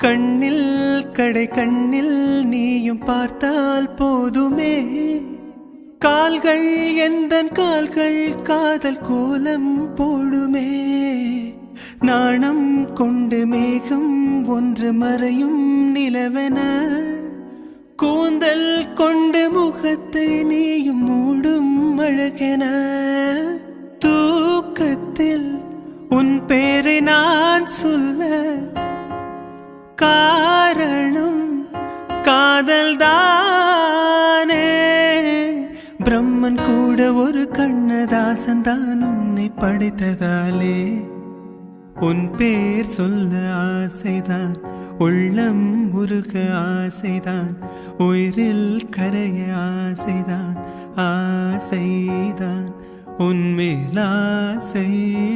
கண்ணில் கடை கண்ணில் நீயும் பார்த்தால் போதுமே. கால்கள் எந்த கால்கள் காதல் கோலம் போடுமே. நாணம் கொண்டு மேகம் ஒன்று மறையும் நிலவென. கூந்தல் கொண்டு முகத்தை நீயும் மூடும் அழகென. தூக்கத்தில் உன் பேரை நான் சொல்ல காரணம் காதல் தானே பிரம்மன் கூட ஒரு கண்ணதாசன் தான் உன்னை படைத்ததாலே. உன் பேர் சொல்ல ஆசைதான் உள்ளம் உருக ஆசைதான் உயிரில் கரைய ஆசைதான் ஆசைதான் உன்மேல் ஆசைதான்.